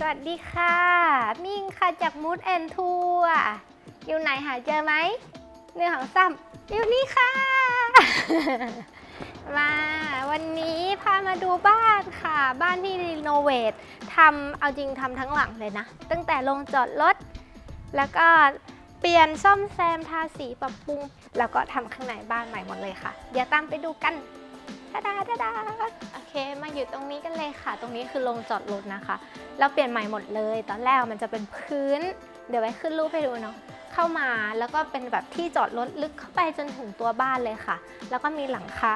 สวัสดีค่ะ มิ่งค่ะจากมูดแอนทัวอยู่ไหนหาเจอไหมเนื้อของซ้ำอยู่นี่ค่ะ มาวันนี้พามาดูบ้านค่ะ บ้านที่รีโนเวททำเอาจริงทำทั้งหลังเลยนะ ตั้งแต่ลงจอดรถแล้วก็เปลี่ยนซ่อมแซมทาสีปรับปรุง แล้วก็ทำข้างในบ้านใหม่หมดเลยค่ะ เดี๋ยวตามไปดูกัน ทาดาทาดาโอเค มาอยู่ตรงนี้กันเลยค่ะ ตรงนี้คือลงจอดรถนะคะ เราเปลี่ยนใหม่หมดเลย ตอนแรกมันจะเป็นพื้น เดี๋ยวไว้ขึ้นรูปให้ดูเนาะ เข้ามาแล้วก็เป็นแบบที่จอดรถลึกเข้าไปจนถึงตัวบ้านเลยค่ะ แล้วก็มีหลังคา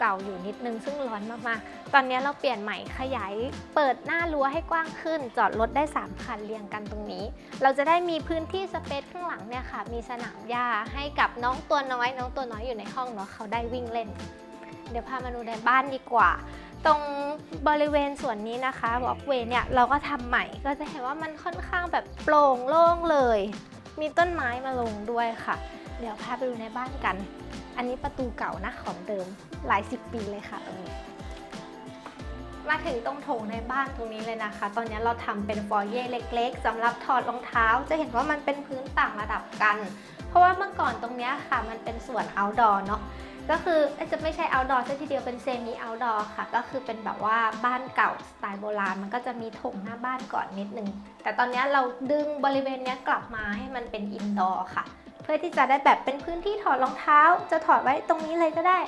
เก่าๆอยู่นิดนึงซึ่งร้อนมากๆ ตอนนี้เราเปลี่ยนใหม่ขยายเปิดหน้ารั้วให้กว้างขึ้น จอดรถได้ 3 คันเรียงกันตรงนี้ เราจะได้มีพื้นที่สเปซข้างหลังเนี่ยค่ะ มีสนามหญ้าให้กับน้องตัวน้อย น้องตัวน้อยอยู่ในห้องเนาะเขาได้วิ่งเล่น เดี๋ยวพามาดูในบ้านดีกว่า ตรงบริเวณส่วนนี้นะคะวอล์กเวย์เนี่ยเราก็ทำใหม่ก็จะเห็นว่ามันค่อนข้างแบบโปร่งโล่งเลย มีต้นไม้มาลงด้วยค่ะ เดี๋ยวพาไปดูในบ้านกัน อันนี้ประตูเก่านะของเดิมหลายสิบปีเลยค่ะตรงนี้มาถึงตรงโถงในบ้านตรงนี้เลยนะคะ ตอนนี้เราทำเป็นฟอยเย่เล็ก ๆสำหรับถอดรองเท้า จะเห็นว่ามันเป็นพื้นต่างระดับกัน เพราะว่าเมื่อก่อนตรงเนี้ยค่ะ มันเป็นส่วน outdoor เนาะ ก็คือจะไม่ใช่ outdoor ซะทีเดียวเป็น semi outdoor ค่ะ ก็คือเป็นแบบว่าบ้านเก่าสไตล์โบราณ มันก็จะมีถงหน้าบ้านก่อนนิดนึง แต่ตอนนี้เราดึงบริเวณนี้กลับมาให้มันเป็น indoor ค่ะ เพื่อที่จะได้แบบเป็นพื้นที่ถอดรองเท้า จะถอดไว้ตรงนี้เลยก็ได้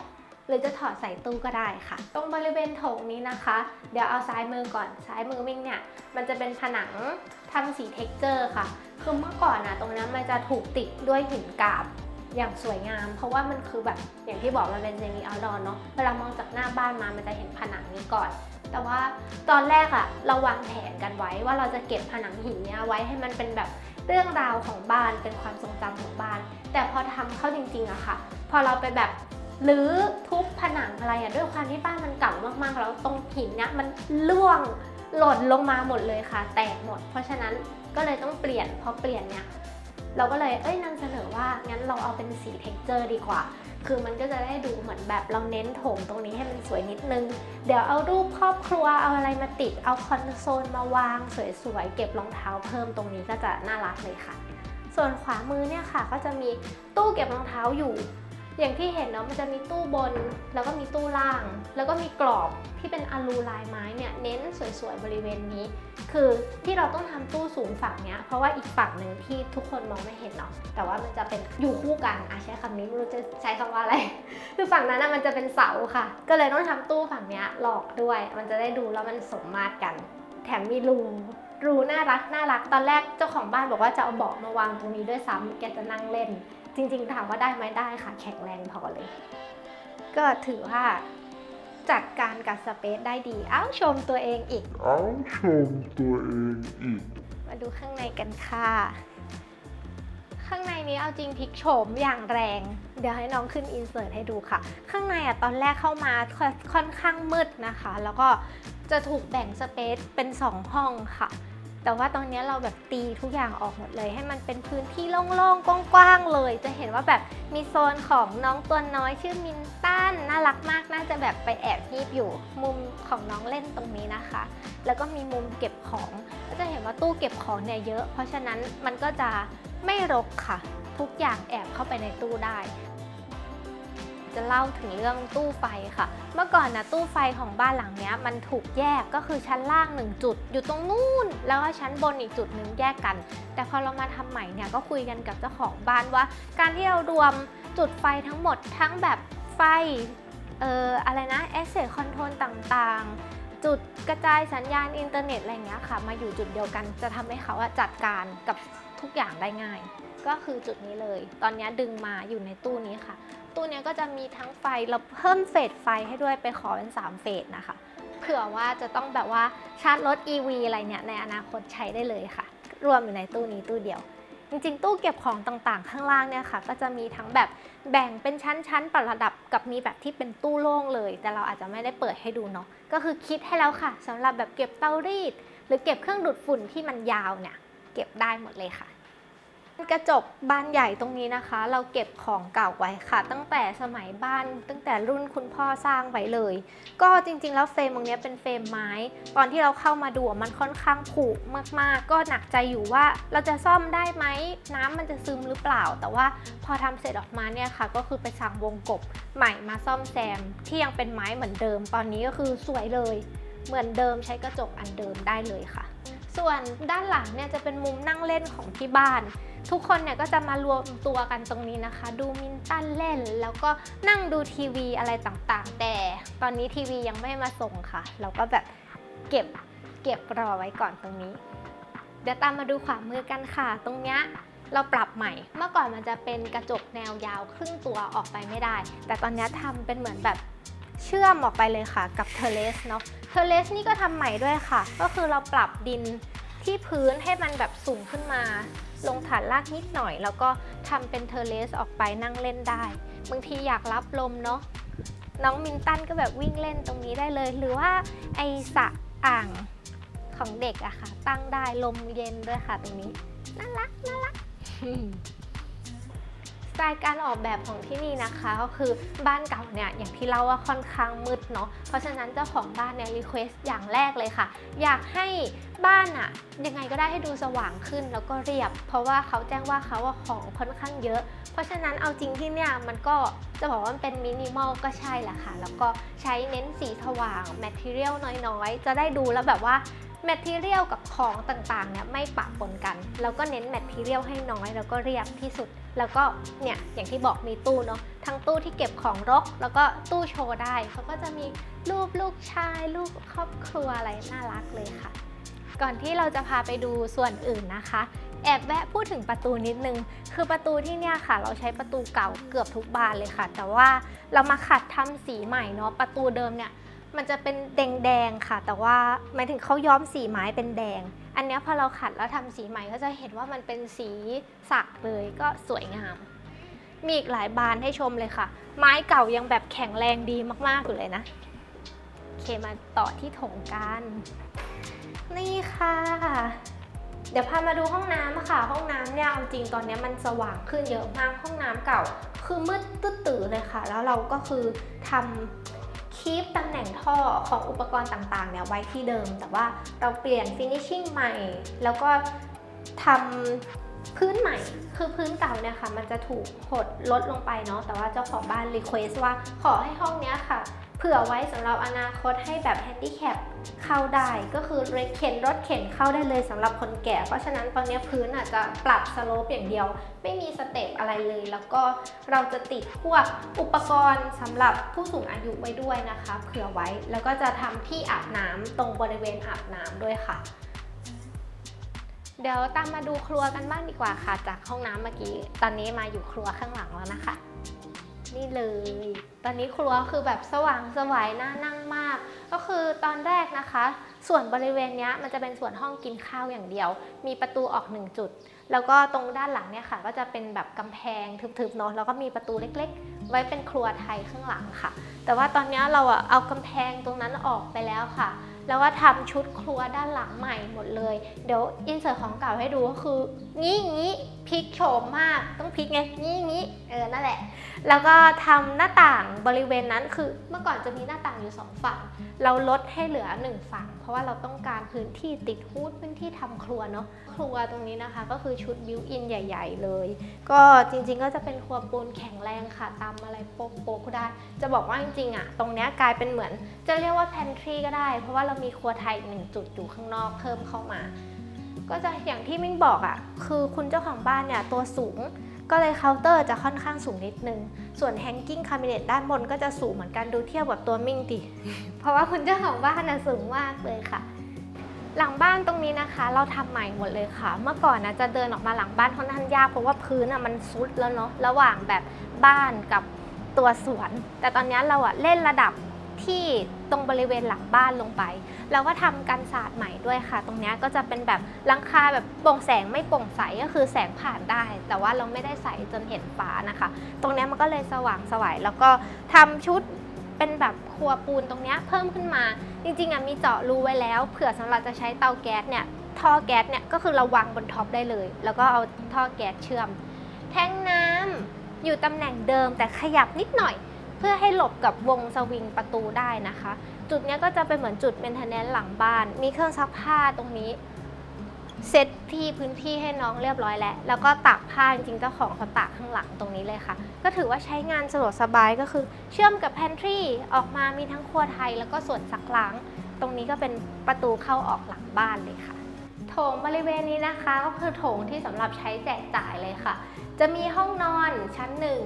หรือจะถอดใส่ตู้ก็ได้ค่ะ ตรงบริเวณโถงนี้นะคะ เดี๋ยวเอาซ้ายมือก่อน ซ้ายมือมิ่งเนี่ย มันจะเป็นผนังทำสีเท็กเจอร์ค่ะ คือเมื่อก่อนนะตรงนั้นมันจะถูกติดด้วยหินกาบ อย่างสวยงาม เพราะว่ามันคือแบบอย่างที่บอกมันเป็นเซมิเอาดอร์เนาะเวลามองจากหน้าบ้านมามันจะเห็นผนังนี้ก่อน แต่ว่าตอนแรกอะเราวางแผนกันไว้ว่าเราจะเก็บผนังหินเนี้ยไว้ให้มันเป็นแบบเรื่องราวของบ้านเป็นความทรงจำของบ้าน แต่พอทำเข้าจริงๆอะค่ะ พอเราไปแบบหรือทุบผนังอะไรอะด้วยความที่บ้านมันเก่ามากๆ แล้วตรงหินเนี้ยมันล่วงหล่นลงมาหมดเลยค่ะ แตกหมด เพราะฉะนั้นก็เลยต้องเปลี่ยนพอเปลี่ยนเนี่ย เราก็เลยเอ้ยนำเสนอว่างั้นเราเอาเป็นสีเท็กเจอร์ดีกว่า คือมันก็จะได้ดูเหมือนแบบเราเน้นโถงตรงนี้ให้มันสวยนิดนึง เดี๋ยวเอารูปครอบครัวเอาอะไรมาติด เอาคอนโซลมาวางสวยๆ เก็บรองเท้าเพิ่มตรงนี้ก็จะน่ารักเลยค่ะ ส่วนขวามือเนี่ยค่ะ ก็จะมีตู้เก็บรองเท้าอยู่ อย่างที่เห็นเนาะมันจะมีตู้บน แล้วก็มีตู้ล่าง แล้วก็มีกรอบที่เป็นอลูลายไม้เนี่ยเน้นสวยๆบริเวณนี้ คือที่เราต้องทำตู้สูงฝั่งเนี้ยเพราะว่าอีกฝั่งหนึ่งที่ทุกคนมองไม่เห็นเนาะแต่ว่ามันจะเป็นอยู่คู่กันอะใช้คำนี้ไม่รู้จะใช้คำว่าอะไรคือฝั่งนั้นนะมันจะเป็นเสาค่ะ ก็เลยต้องทำตู้ฝั่งเนี้ยหลอกด้วย มันจะได้ดูแล้วมันสมมาตรกัน แถมมีรูรูน่ารักน่ารักตอนแรกเจ้าของบ้านบอกว่าจะเอาเบาะมาวางตรงนี้ด้วยซ้ำแกจะนั่งเล่น จริงๆถามว่าได้ไหมได้ค่ะ แข็งแรงพอเลย ก็ถือว่าจัดการกับสเปซได้ดี เอ้าชมตัวเองอีก เอาชมตัวเองอีก มาดูข้างในกันค่ะ ข้างในนี้เอาจริงพลิกโฉมอย่างแรง เดี๋ยวให้น้องขึ้นอินเสิร์ตให้ดูค่ะ ข้างในอะตอนแรกเข้ามาค่อนค่อนข้างมืดนะคะ แล้วก็จะถูกแบ่งสเปซเป็น 2 ห้องค่ะ แต่ว่าตอนนี้เราแบบตีทุกอย่างออกหมดเลย ให้มันเป็นพื้นที่โล่งๆกว้างๆเลย จะเห็นว่าแบบมีโซนของน้องตัวน้อยชื่อมินตันน่ารักมากน่าจะแบบไปแอบยีบอยู่มุมของน้องเล่นตรงนี้นะคะ แล้วก็มีมุมเก็บของก็จะเห็นว่าตู้เก็บของเนี่ยเยอะ เพราะฉะนั้นมันก็จะไม่รกค่ะ ทุกอย่างแอบเข้าไปในตู้ได้ จะเล่าถึงเรื่องตู้ไฟค่ะ เมื่อก่อนนะตู้ไฟของบ้านหลังนี้มันถูกแยกก็คือชั้นล่างหนึ่งจุด อยู่ตรงนู้นแล้วก็ชั้นบนอีกจุดหนึ่งแยกกัน แต่พอเรามาทำใหม่เนี่ยก็คุยกันกับเจ้าของบ้านว่า การที่เรารวมจุดไฟทั้งหมดทั้งแบบไฟเอ่ออะไรนะ asset control ต่างๆ จุดกระจายสัญญาณอินเทอร์เน็ตอะไรเงี้ยค่ะ มาอยู่จุดเดียวกันจะทำให้เขาจัดการกับทุกอย่างได้ง่าย ก็คือจุดนี้เลย ตอนนี้ดึงมาอยู่ในตู้นี้ค่ะ ตู้เนี้ยก็จะมีทั้งไฟเราเพิ่มเฟสไฟให้ด้วยไปขอเป็น 3 เฟสนะคะ เผื่อว่าจะต้องแบบว่าชาร์จรถ EV อะไรเนี่ยในอนาคตใช้ได้เลยค่ะ รวมอยู่ในตู้นี้ตู้เดียว จริงๆ ตู้เก็บของต่างๆ ข้างล่างเนี่ยค่ะ ก็จะมีทั้งแบบแบ่งเป็นชั้นๆ ปรับระดับกับมีแบบที่เป็นตู้โล่งเลย แต่เราอาจจะไม่ได้เปิดให้ดูเนาะก็คือคิดให้แล้วค่ะสำหรับแบบเก็บเตารีด หรือเก็บเครื่องดูดฝุ่นที่มันยาวเนี่ยเก็บได้หมดเลยค่ะ กระจกบานใหญ่ตรงนี้นะคะ เราเก็บของเก่าไว้ค่ะ ตั้งแต่สมัยบ้าน ตั้งแต่รุ่นคุณพ่อสร้างไว้เลย ก็จริงๆ แล้วเฟรมตรงนี้เป็นเฟรมไม้ ตอนที่เราเข้ามาดูมันค่อนข้างผุมากๆ ก็หนักใจอยู่ว่าเราจะซ่อมได้ไหมน้ำมันจะซึมหรือเปล่า แต่ว่าพอทำเสร็จออกมาเนี่ยค่ะ ก็คือไปสั่งวงกบใหม่มาซ่อมแซมที่ยังเป็นไม้เหมือนเดิม ตอนนี้ก็คือสวยเลย เหมือนเดิมใช้กระจกอันเดิมได้เลยค่ะ ส่วนด้านหลังเนี่ยจะเป็นมุมนั่งเล่นของที่บ้าน ทุกคนเนี่ยก็จะมารวมตัวกันตรงนี้นะคะ ดูมินตันเล่น แล้วก็นั่งดูทีวีอะไรต่างๆ แต่ตอนนี้ทีวียังไม่มาส่งค่ะ เราก็แบบเก็บเก็บรอไว้ก่อนตรงนี้ เดี๋ยวตามมาดูขวามือกันค่ะ ตรงเนี้ยเราปรับใหม่ เมื่อก่อนมันจะเป็นกระจกแนวยาวครึ่งตัวออกไปไม่ได้ แต่ตอนนี้ทำเป็นเหมือนแบบเชื่อมออกไปเลยค่ะ กับเทเลสเนาะ เทเลสนี่ก็ทำใหม่ด้วยค่ะ ก็คือเราปรับดิน ที่พื้นให้มันแบบสูงขึ้นมา ลงฐานรากนิดหน่อย แล้วก็ทำเป็นเทเลสออกไปนั่งเล่นได้ บางทีอยากรับลมเนาะน้องมินตันก็แบบวิ่งเล่นตรงนี้ได้เลย หรือว่าไอสระอ่างของเด็กอะค่ะ ตั้งได้ลมเย็นด้วยค่ะตรงนี้น่ารักน่ารัก ไตล์การออกแบบของที่นี่นะคะก็คือบ้านเก่าเนี่ยอย่างที่เล่าว่าค่อนข้างมืดเนาะเพราะฉะนั้นเจ้าของบ้านเนี่ยรีเควสอย่างแรกเลยค่ะ อยากให้บ้านอะยังไงก็ได้ให้ดูสว่างขึ้นแล้วก็เรียบ เพราะว่าเขาแจ้งว่าเขาว่าของค่อนข้างเยอะ เพราะฉะนั้นเอาจริงที่เนี่ยมันก็จะบอกว่ามันเป็นมินิมอลก็ใช่แหละค่ะ แล้วก็ใช้เน้นสีสว่างแมทเทียลน้อยๆ จะได้ดูแล้วแบบว่า แมทเทียลกับของต่างๆเนี่ยไม่ปะปนกัน แล้วก็เน้นแมทเทียลให้น้อยแล้วก็เรียบที่สุด แล้วก็เนี่ยอย่างที่บอกมีตู้เนาะทั้งตู้ที่เก็บของรก แล้วก็ตู้โชว์ได้เขาก็จะมีรูปลูกชายรูปครอบครัวอะไรน่ารักเลยค่ะ ก่อนที่เราจะพาไปดูส่วนอื่นนะคะแอบแวะพูดถึงประตูนิดนึง คือประตูที่เนี่ยค่ะ เราใช้ประตูเก่าเกือบทุกบานเลยค่ะ แต่ว่าเรามาขัดทำสีใหม่เนาะประตูเดิมเนี่ย มันจะเป็นแดงๆค่ะ แต่ว่าหมายถึงเขาย้อมสีไม้เป็นแดง อันเนี้ยพอเราขัดแล้วทำสีใหม่ก็จะเห็นว่ามันเป็นสีสักเลยก็สวยงาม มีอีกหลายบานให้ชมเลยค่ะ ไม้เก่ายังแบบแข็งแรงดีมากๆอยู่เลยนะโอเคมาต่อที่โถงกันนี่ค่ะ เดี๋ยวพามาดูห้องน้ำค่ะ ห้องน้ำเนี่ยเอาจริงตอนนี้มันสว่างขึ้นเยอะมากห้องน้ำเก่า คือมืดตื้อเลยค่ะ แล้วเราก็คือทำ คีปตำแหน่งท่อของอุปกรณ์ต่างๆเนี่ยไว้ที่เดิม แต่ว่าเราเปลี่ยนฟินิชชิ่งใหม่ แล้วก็ทำพื้นใหม่ คือพื้นเก่าเนี่ยค่ะ มันจะถูกหดลดลงไปเนาะแต่ว่าเจ้าของบ้านรีเควสว่าขอให้ห้องเนี้ยค่ะ เผื่อไว้สำหรับอนาคตให้แบบแฮนดิแคปเข้าได้ ก็คือเข็นรถเข็นเข้าได้เลยสำหรับคนแก่ เพราะฉะนั้นตอนนี้พื้นอาจจะปรับสโลปอย่างเดียว ไม่มีสเต็ปอะไรเลย แล้วก็เราจะติดพวกอุปกรณ์สำหรับผู้สูงอายุไว้ด้วยนะคะ เผื่อไว้แล้วก็จะทำที่อาบน้ำตรงบริเวณอาบน้ำด้วยค่ะเดี๋ยวตามมาดูครัวกันบ้างดีกว่าค่ะ จากห้องน้ำเมื่อกี้ ตอนนี้มาอยู่ครัวข้างหลังแล้วนะคะ นี่เลย ตอนนี้ครัวคือแบบสว่างสวายน่านั่งมาก ก็คือตอนแรกนะคะ ส่วนบริเวณนี้มันจะเป็นส่วนห้องกินข้าวอย่างเดียว มีประตูออกหนึ่งจุด แล้วก็ตรงด้านหลังเนี่ยค่ะ ก็จะเป็นแบบกำแพงทึบๆเนาะแล้วก็มีประตูเล็กๆ ไว้เป็นครัวไทยข้างหลังค่ะ แต่ว่าตอนนี้เราอะเอากำแพงตรงนั้นออกไปแล้วค่ะแล้วก็ทำชุดครัวด้านหลังใหม่หมดเลย เดี๋ยวอินเสิร์ตของเก่าให้ดูก็คืองี้งี้ พลิกโฉมมากต้องพลิกไงงี้งี้เออนั่นแหละ แล้วก็ทำหน้าต่างบริเวณนั้นคือเมื่อก่อนจะมีหน้าต่างอยู่สองฝั่ง เราลดให้เหลือหนึ่งฝั่ง เพราะว่าเราต้องการพื้นที่ติดฮูดพื้นที่ทำครัวเนาะครัวตรงนี้นะคะ ก็คือชุดบิวอินใหญ่ ๆ เลย ก็จริงๆก็จะเป็นครัวปูนแข็งแรงค่ะตามอะไรโป๊กๆได้ จะบอกว่าจริงๆอะตรงเนี้ยกลายเป็นเหมือน จะเรียกว่า pantry ก็ได้ เพราะว่าเรามีครัวไทยอีกหนึ่งจุดอยู่ข้างนอกเพิ่มเข้ามา ก็จะอย่างที่มิ้งบอกอะคือคุณเจ้าของบ้านเนี่ยตัวสูง ก็เลยเคาน์เตอร์จะค่อนข้างสูงนิดนึง ส่วน hanging cabinet ด้านบนก็จะสูงเหมือนกันดูเทียบกับตัวมิ่งดิเพราะว่าคุณเจ้าของบ้านน่ะสูงมากเลยค่ะ หลังบ้านตรงนี้นะคะ เราทำใหม่หมดเลยค่ะ เมื่อก่อนนะจะเดินออกมาหลังบ้านค่อนข้างยากเพราะว่าพื้นอะมันซุดแล้วเนาะระหว่างแบบบ้านกับตัวสวน แต่ตอนนี้เราอะเล่นระดับ ที่ตรงบริเวณหลังบ้านลงไปเราก็ทำกันศาสตร์ใหม่ด้วยค่ะ ตรงนี้ก็จะเป็นแบบหลังคาแบบโปร่งแสงไม่โปร่งใสก็คือแสงผ่านได้ แต่ว่าเราไม่ได้ใสจนเห็นฟ้านะคะ ตรงนี้มันก็เลยสว่างสวยแล้วก็ทำชุดเป็นแบบครัวปูนตรงนี้เพิ่มขึ้นมา จริงๆอะมีเจาะรูไว้แล้ว เผื่อสำหรับจะใช้เตาแก๊สเนี่ยท่อแก๊สเนี่ยก็คือเราวางบนท็อปได้เลย แล้วก็เอาท่อแก๊สเชื่อม แท้งน้ำอยู่ตำแหน่งเดิมแต่ขยับนิดหน่อย เพื่อให้หลบกับวงสวิงประตูได้นะคะ จุดนี้ก็จะเป็นเหมือนจุดเมนเทนแนนหลังบ้าน มีเครื่องซักผ้าตรงนี้เซตที่พื้นที่ให้น้องเรียบร้อยแล้ว แล้วก็ตากผ้าจริงๆเจ้าของเขาตากข้างหลังตรงนี้เลยค่ะ ก็ถือว่าใช้งานสะดวกสบายก็คือ เชื่อมกับแพนทรีออกมามีทั้งครัวไทย แล้วก็ส่วนซักล้าง ตรงนี้ก็เป็นประตูเข้าออกหลังบ้านเลยค่ะ โถงบริเวณนี้นะคะ ก็คือโถงที่สำหรับใช้แจกจ่ายเลยค่ะ จะมีห้องนอนชั้นหนึ่ง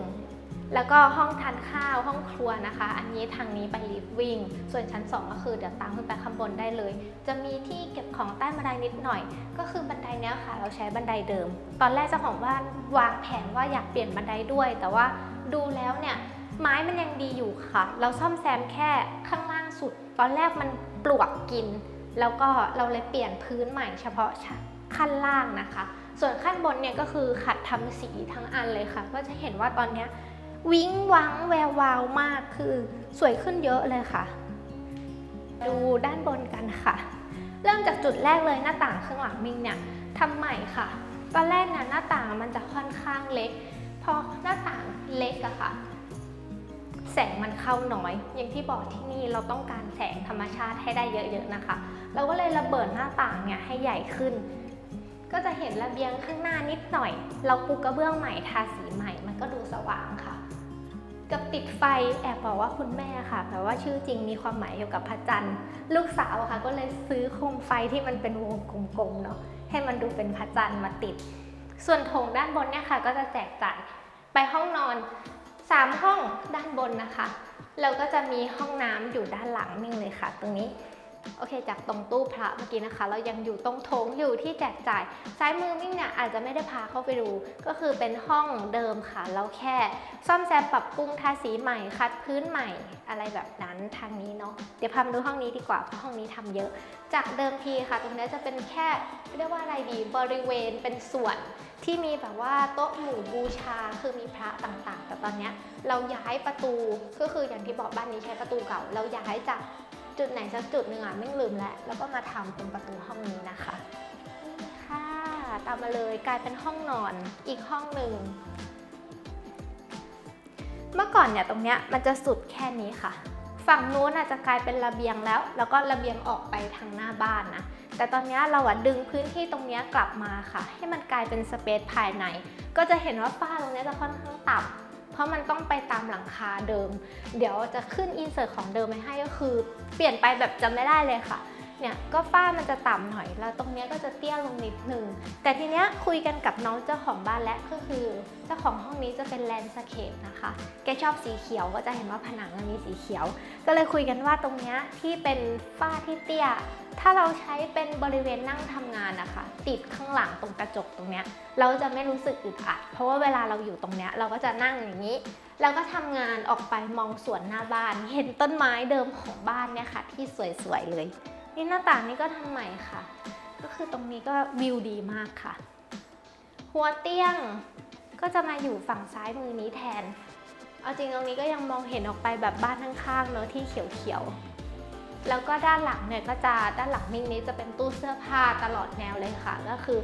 แล้วก็ห้องทานข้าวห้องครัวนะคะ อันนี้ทางนี้ไปลิฟวิ่งส่วนชั้น 2 ก็คือเดี๋ยวตามขึ้นไปข้างบนได้เลย จะมีที่เก็บของใต้บันไดนิดหน่อย ก็คือบันไดเนี้ยค่ะ เราใช้บันไดเดิม ตอนแรกเจ้าของบ้านวางแผนว่าอยากเปลี่ยนบันไดด้วย แต่ว่าดูแล้วเนี่ยไม้มันยังดีอยู่ค่ะ เราซ่อมแซมแค่ข้างล่างสุด ตอนแรกมันปลวกกิน แล้วก็เราเลยเปลี่ยนพื้นใหม่เฉพาะขั้นล่างนะคะ ส่วนขั้นบนเนี่ยก็คือขัดทำสีทั้งอันเลยค่ะ ก็จะเห็นว่าตอนเนี้ย วิ้งวังแวววาวมากคือสวยขึ้นเยอะเลยค่ะ ดูด้านบนกันค่ะ เริ่มจากจุดแรกเลยหน้าต่างข้างหลังมิงเนี่ยทำใหม่ค่ะ ตอนแรกเนี่ยหน้าต่างมันจะค่อนข้างเล็ก พอหน้าต่างเล็กอะค่ะ แสงมันเข้าน้อย อย่างที่บอกที่นี่เราต้องการแสงธรรมชาติให้ได้เยอะๆนะคะ เราก็เลยระเบิดหน้าต่างเนี่ยให้ใหญ่ขึ้นก็จะเห็นระเบียงข้างหน้านิดหน่อย เราปูกระเบื้องใหม่ทาสีใหม่ มันก็ดูส ไปแอบบอกว่าคุณแม่ค่ะแปลว่าชื่อจริงมีความหมายเกี่ยวกับพระจันทร์ ลูกสาวค่ะ ก็เลยซื้อโคมไฟที่มันเป็นวงกลมๆเนาะให้มันดูเป็นพระจันทร์มาติด ส่วนโถงด้านบนเนี่ยค่ะ ก็จะแจกจ่ายไปห้องนอน 3 ห้องด้านบนนะคะ แล้วก็จะมีห้องน้ำอยู่ด้านหลังนิ่งเลยค่ะ ตรงนี้ โอเค จากตรงตู้พระเมื่อกี้นะคะ เรายังอยู่ตรงโถงอยู่ที่แจกจ่ายซ้ายมือมิ่งเนี่ยอาจจะไม่ได้พาเข้าไปดู ก็คือเป็นห้องเดิมค่ะ เราแค่ ซ่อมแซมปรับปรุงทาสีใหม่คัดพื้นใหม่อะไรแบบนั้นทางนี้เนาะเดี๋ยวพามาดูห้องนี้ดีกว่าเพราะห้องนี้ทำเยอะ จากเดิมทีค่ะ ตรงนี้จะเป็นแค่เรียกว่าอะไรดีบริเวณเป็นส่วนที่มีแบบว่าโต๊ะหมู่บูชาคือมีพระต่างๆ แต่ตอนเนี้ยเราย้ายประตูก็คืออย่างที่บอกบ้านนี้ใช้ประตูเก่า เราย้ายจาก จุดไหนสักจุดหนึ่งอะไม่ลืมแล้วแล้วก็มาทำเป็นประตูห้องนี้นะคะนี่ค่ะตามมาเลยกลายเป็นห้องนอนอีกห้องหนึ่งเมื่อก่อนเนี่ยตรงเนี้ยมันจะสุดแค่นี้ค่ะ ฝั่งนู้นอาจจะกลายเป็นระเบียงแล้ว แล้วก็ระเบียงออกไปทางหน้าบ้านนะแต่ตอนนี้เราอะดึงพื้นที่ตรงเนี้ยกลับมาค่ะ ให้มันกลายเป็นสเปซภายใน ก็จะเห็นว่าฝ้าตรงเนี้ยจะค่อนข้างต่ำ เพราะมันต้องไปตามหลังคาเดิม เดี๋ยวจะขึ้นอินเสิร์ตของเดิมไปให้ก็คือ เปลี่ยนไปแบบจำไม่ได้เลยค่ะ เนี่ยก็ฝ้ามันจะต่ำหน่อยแล้วตรงเนี้ยก็จะเตี้ยลงนิดนึง แต่ทีเนี้ยคุยกันกับน้องเจ้าของบ้านและก็คือเจ้าของห้องนี้จะเป็นแลนด์สเคปนะคะ แกชอบสีเขียวก็จะเห็นว่าผนังมันมีสีเขียว ก็เลยคุยกันว่าตรงเนี้ยที่เป็นฝ้าที่เตี้ย ถ้าเราใช้เป็นบริเวณนั่งทำงานนะคะ ติดข้างหลังตรงกระจกตรงเนี้ยเราจะไม่รู้สึกอึดอัด เพราะว่าเวลาเราอยู่ตรงเนี้ยเราก็จะนั่งอย่างนี้แล้วก็ทำงานออกไปมองสวนหน้าบ้าน เห็นต้นไม้เดิมของบ้านเนี่ยค่ะ ที่สวยๆเลย นี่หน้าต่างนี้ก็ทำใหม่ค่ะ ก็คือตรงนี้ก็วิวดีมากค่ะ หัวเตียงก็จะมาอยู่ฝั่งซ้ายมือนี้แทน เอาจริงตรงนี้ก็ยังมองเห็นออกไปแบบบ้านข้างๆเนอะที่เขียวๆ แล้วก็ด้านหลังเนี่ยก็จะด้านหลังมิงนี้จะเป็นตู้เสื้อผ้าตลอดแนวเลยค่ะ ก็คือ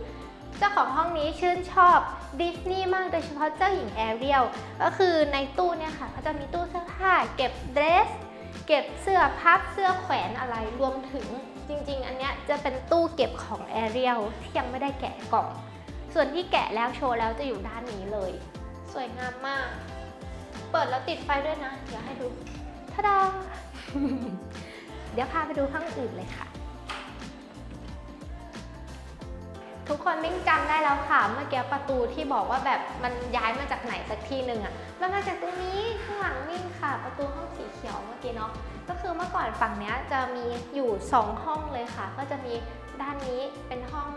เจ้าของห้องนี้ชื่นชอบดิสนีย์มากโดยเฉพาะเจ้าหญิงแอเรียล ก็คือในตู้เนี่ยค่ะก็จะมีตู้เสื้อผ้าเก็บเดรส เก็บเสื้อพับเสื้อแขวนอะไรรวมถึงจริง ๆ อันเนี้ยจะเป็นตู้เก็บของแอเรียลที่ยังไม่ได้แกะกล่อง ส่วนที่แกะแล้วโชว์แล้วจะอยู่ด้านนี้เลย สวยงามมาก เปิดแล้วติดไฟด้วยนะ เดี๋ยวให้ดูทะดาเดี๋ยวพาไปดูห้องอื่นเลยค่ะ ทุกคนมิ่งจำได้แล้วค่ะ เมื่อกี้ประตูที่บอกว่าแบบมันย้ายมาจากไหนสักที่หนึ่งอะมันมาจากตรงนี้ข้างหลังมิ่งค่ะ ประตูห้องสีเขียวเมื่อกี้เนาะก็คือเมื่อก่อนฝั่งเนี้ยจะมีอยู่ 2 ห้องเลยค่ะ ก็จะมีด้านนี้เป็นห้อง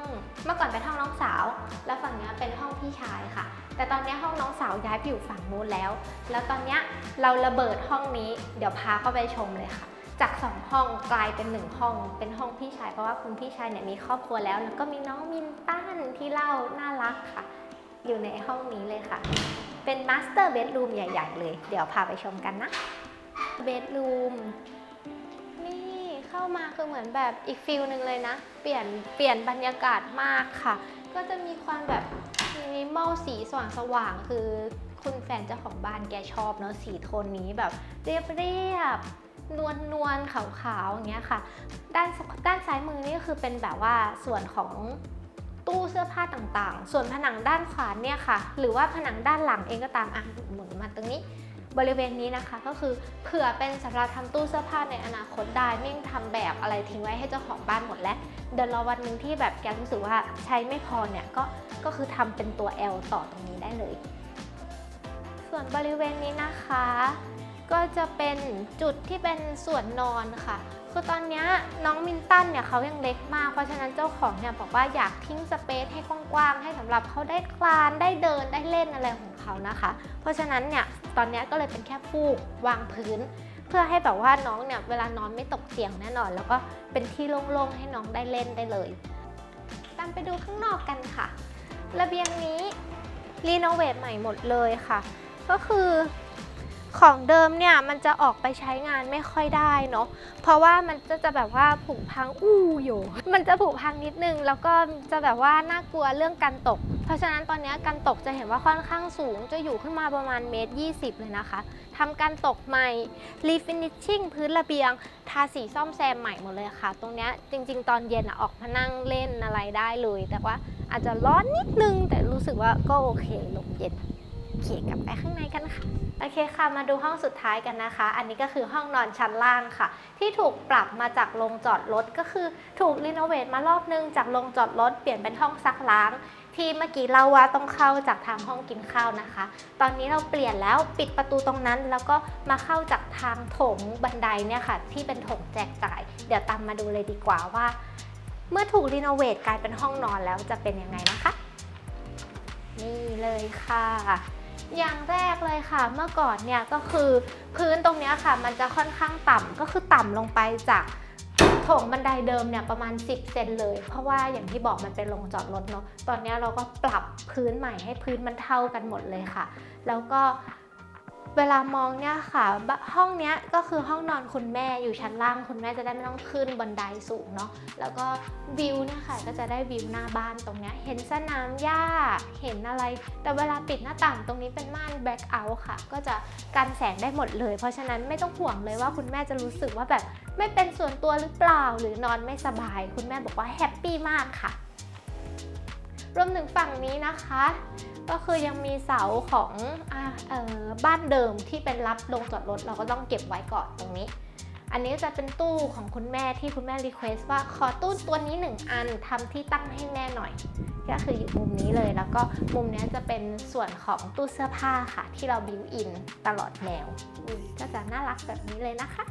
เมื่อก่อนเป็นห้องน้องสาว แล้วฝั่งนี้เป็นห้องพี่ชายค่ะ แต่ตอนนี้ห้องน้องสาวย้ายไปอยู่ฝั่งนู้นแล้ว แล้วตอนเนี้ยเราระเบิดห้องนี้ เดี๋ยวพาเข้าไปชมเลยค่ะ จากสองห้องกลายเป็นหนึ่งห้อง เป็นห้องพี่ชายเพราะว่าคุณพี่ชายเนี่ยมีครอบครัวแล้ว แล้วก็มีน้องมินตันที่เล่าน่ารักค่ะ อยู่ในห้องนี้เลยค่ะ เป็นมาสเตอร์เบดรูมใหญ่ ๆ เลย เดี๋ยวพาไปชมกันนะเบดรูมนี่เข้ามาคือเหมือนแบบอีกฟิลหนึ่งเลยนะ เปลี่ยนเปลี่ยนบรรยากาศมากค่ะ ก็จะมีความแบบมินิมอลสีสว่างสว่างๆคือคุณแฟนเจ้าของบ้านแกชอบเนาะสีโทนนี้แบบเรียบเรียบ นวลนวลขาวๆอย่างเงี้ยค่ะ ด้านด้านซ้ายมือนี่คือเป็นแบบว่าส่วนของตู้เสื้อผ้าต่างๆ ส่วนผนังด้านขวาเนี่ยค่ะ หรือว่าผนังด้านหลังเองก็ตามอะหมุนมาตรงนี้ บริเวณนี้นะคะก็คือเผื่อเป็นสำหรับทำตู้เสื้อผ้าในอนาคตได้ไม่ทำแบบอะไรทิ้งไว้ให้เจ้าของบ้านหมดแล้ว เดินรอวันหนึ่งที่แบบแกรู้สึกว่าใช้ไม่พอเนี่ยก็ก็คือทำเป็นตัว L ต่อตรงนี้ได้เลย ส่วนบริเวณนี้นะคะ ก็จะเป็นจุดที่เป็นส่วนนอนค่ะ คือตอนนี้น้องมินตันเนี่ยเขายังเล็กมาก เพราะฉะนั้นเจ้าของเนี่ยบอกว่าอยากทิ้งสเปซให้กว้างๆให้สำหรับเขาได้คลานได้เดินได้เล่นอะไรของเขานะคะ เพราะฉะนั้นเนี่ยตอนนี้ก็เลยเป็นแค่ฟูกวางพื้น เพื่อให้แบบว่าน้องเนี่ยเวลานอนไม่ตกเตียงแน่นอน แล้วก็เป็นที่โล่งๆให้น้องได้เล่นได้เลย ตามไปดูข้างนอกกันค่ะ ระเบียงนี้รีโนเวทใหม่หมดเลยค่ะ ก็คือ ของเดิมเนี่ยมันจะออกไปใช้งานไม่ค่อยได้เนาะ เพราะว่ามันจะจะแบบว่าผุพังอู้อยู่ มันจะผุพังนิดนึง แล้วก็จะแบบว่าน่ากลัวเรื่องการตก เพราะฉะนั้นตอนนี้การตกจะเห็นว่าค่อนข้างสูง จะอยู่ขึ้นมาประมาณเมตร20เลยนะคะทำการตกใหม่รีฟินิชชิ่งพื้นระเบียง ทาสีซ่อมแซมใหม่หมดเลยค่ะ ตรงเนี้ยจริง ๆ ตอนเย็นออกมานั่งเล่นอะไรได้เลย แต่ว่าอาจจะร้อนนิดนึง แต่รู้สึกว่าก็โอเคลมเย็น เคกลับไปข้างในกันค่ะ โอเคค่ะ มาดูห้องสุดท้ายกันนะคะ อันนี้ก็คือห้องนอนชั้นล่างค่ะ ที่ถูกปรับมาจากโรงจอดรถก็คือถูกรีโนเวทมารอบนึงจากโรงจอดรถเปลี่ยนเป็นห้องซักล้างที่เมื่อกี้เราว่าต้องเข้าจากทางห้องกินข้าวนะคะ ตอนนี้เราเปลี่ยนแล้วปิดประตูตรงนั้น แล้วก็มาเข้าจากทางโถงบันไดเนี่ยค่ะ ที่เป็นโถงแจกจ่าย เดี๋ยวตามมาดูเลยดีกว่าว่า เมื่อถูกรีโนเวทกลายเป็นห้องนอนแล้วจะเป็นยังไงนะคะ นี่เลยค่ะ อย่างแรกเลยค่ะเมื่อก่อนเนี่ยก็คือพื้นตรงนี้ค่ะ มันจะค่อนข้างต่ำก็คือต่ำลงไปจากโถงบันไดเดิมเนี่ยประมาณ 10 เซนเลย เพราะว่าอย่างที่บอกมันเป็นโรงจอดรถเนาะตอนนี้เราก็ปรับพื้นใหม่ให้พื้นมันเท่ากันหมดเลยค่ะ แล้วก็ เวลามองเนี่ยค่ะ ห้องเนี้ยก็คือห้องนอนคุณแม่อยู่ชั้นล่างคุณแม่จะได้ไม่ต้องขึ้นบันไดสูงเนาะแล้วก็วิวเนี่ยค่ะก็จะได้วิวหน้าบ้านตรงเนี้ยเห็นสนามหญ้าเห็นอะไร แต่เวลาปิดหน้าต่างตรงนี้เป็นม่านแบ็คเอาท์ค่ะ ก็จะกันแสงได้หมดเลย เพราะฉะนั้นไม่ต้องห่วงเลยว่าคุณแม่จะรู้สึกว่าแบบไม่เป็นส่วนตัวหรือเปล่าหรือนอนไม่สบาย คุณแม่บอกว่าแฮปปี้มากค่ะ รวมถึงฝั่งนี้นะคะ ก็คือยังมีเสาของอออบ้านเดิมที่เป็นรับลงจอดรถเราก็ต้องเก็บไว้ก่อนตรงนี้ อันนี้จะเป็นตู้ของคุณแม่ที่คุณแม่รีเควสว่าขอตู้ตัวนี้หนึ่งอันทำที่ตั้งให้แม่หน่อย ก็คืออยู่มุมนี้เลย แล้วก็มุมนี้จะเป็นส่วนของตู้เสื้อผ้าค่ะ ที่เราบิวอินตลอดแนวก็จะน่ารักแบบนี้เลยนะคะ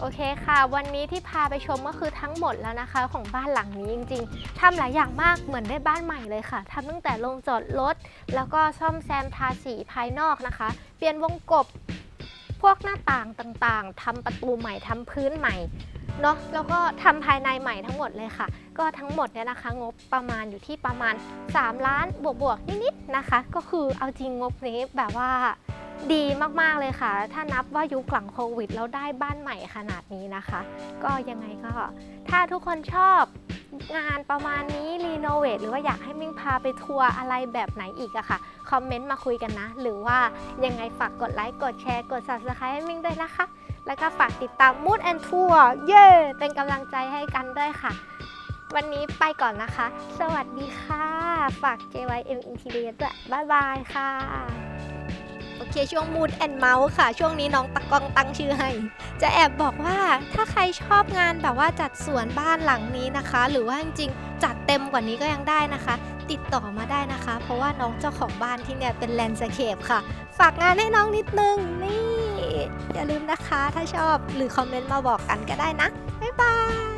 โอเคค่ะ วันนี้ที่พาไปชมก็คือทั้งหมดแล้วนะคะ ของบ้านหลังนี้จริง ๆทำหลายอย่างมากเหมือนได้บ้านใหม่เลยค่ะทำตั้งแต่ลงจอดรถแล้วก็ซ่อมแซมทาสีภายนอกนะคะ เปลี่ยนวงกบ พวกหน้าต่างต่างๆทำประตูใหม่ทำพื้นใหม่เนาะแล้วก็ทำภายในใหม่ทั้งหมดเลยค่ะ ก็ทั้งหมดเนี่ยนะคะ งบประมาณอยู่ที่ประมาณ 3 ล้านบวกๆนิดๆนะคะ ก็คือเอาจริงงบนี้แบบว่า ดีมาก ๆ เลยค่ะ ถ้านับว่ายุคหลังโควิด แล้วได้บ้านใหม่ขนาดนี้นะคะ ก็ยังไงก็ ถ้าทุกคนชอบงานประมาณนี้รีโนเวทหรือว่าอยากให้มิ่งพาไปทัวร์อะไรแบบไหนอีกอะค่ะคอมเมนต์มาคุยกันนะ หรือว่ายังไงฝากกดไลค์กดแชร์กด subscribe ให้มิ่งด้วยนะคะ แล้วก็ฝากติดตาม Mood and Tour เย้เป็นกำลังใจให้กันด้วยค่ะ วันนี้ไปก่อนนะคะ สวัสดีค่ะ ฝาก JYM Interior ด้วยบ๊ายบายค่ะ เคช่วง Mood and Mouse ค่ะ ช่วงนี้น้องตะกองตั้งชื่อให้ จะแอบบอกว่าถ้าใครชอบงานแบบว่าจัดสวนบ้านหลังนี้นะคะ หรือว่าจริงๆจัดเต็มกว่านี้ก็ยังได้นะคะ ติดต่อมาได้นะคะ เพราะว่าน้องเจ้าของบ้านที่เนี่ยเป็นแลนด์สเคปค่ะ ฝากงานให้น้องนิดนึงนี่อย่าลืมนะคะถ้าชอบหรือคอมเมนต์มาบอกกันก็ได้นะบ๊ายบาย